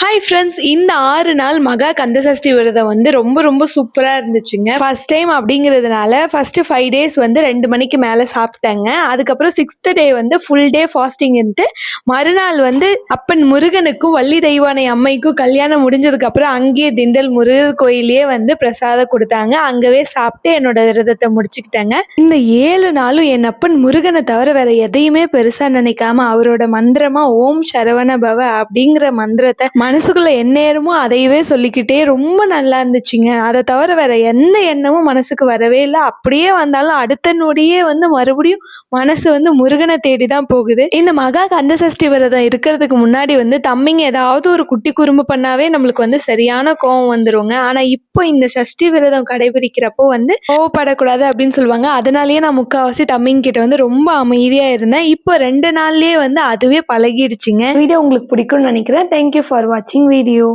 Hi friends இந்த ஆறு நாள் மகா கந்தசஷ்டி விரதம் வந்து ரொம்ப ரொம்ப சூப்பராக இருந்துச்சுங்க. ஃபர்ஸ்ட் டைம் அப்படிங்கிறதுனால ஃபர்ஸ்ட் ஃபைவ் டேஸ் வந்து ரெண்டு மணிக்கு மேலே சாப்பிட்டாங்க. அதுக்கப்புறம் சிக்ஸ்த் டே வந்து ஃபுல் டே ஃபாஸ்டிங் இருந்துட்டு மறுநாள் வந்து அப்பன் முருகனுக்கும் வள்ளி தெய்வானை அம்மைக்கும் கல்யாணம் முடிஞ்சதுக்கப்புறம் அங்கேயே திண்டல் முருகர் கோயிலே வந்து பிரசாதம் கொடுத்தாங்க. அங்கவே சாப்பிட்டு என்னோட விரதத்தை முடிச்சுக்கிட்டாங்க. இந்த ஏழு நாளும் என் அப்பன் முருகனை தவிர வேற எதையுமே பெருசாக நினைக்காம அவரோட மந்திரமா ஓம் சரவண பவ அப்படிங்கிற மந்திரத்தை மனசுக்குள்ள எந்நேரமும் அதையவே சொல்லிக்கிட்டே ரொம்ப நல்லா இருந்துச்சுங்க. அதை தவிர வேற எந்த எண்ணமும் மனசுக்கு வரவே இல்லை. அப்படியே வந்தாலும் அடுத்த நொடியே வந்து மறுபடியும் மனசு வந்து முருகனை தேடி தான் போகுது. இந்த மகா கந்த சஷ்டி விரதம் இருக்கிறதுக்கு முன்னாடி வந்து தம்பிங்க ஏதாவது ஒரு குட்டி குறும்பு பண்ணாவே நம்மளுக்கு வந்து சரியான கோவம் வந்துருங்க. ஆனா இப்போ இந்த சஷ்டி விரதம் கடைபிடிக்கிறப்போ வந்து கோவப்படக்கூடாது அப்படின்னு சொல்லுவாங்க. அதனாலேயே நான் முக்கால்வாசி தம்பிங்க கிட்ட வந்து ரொம்ப அமைதியா இருந்தேன். இப்போ ரெண்டு நாள்லயே வந்து அதுவே பழகிடுச்சுங்க. வீடியோ உங்களுக்கு பிடிக்கும்னு நினைக்கிறேன். தேங்க்யூ ஃபார் வாட்சிங் வீடியோ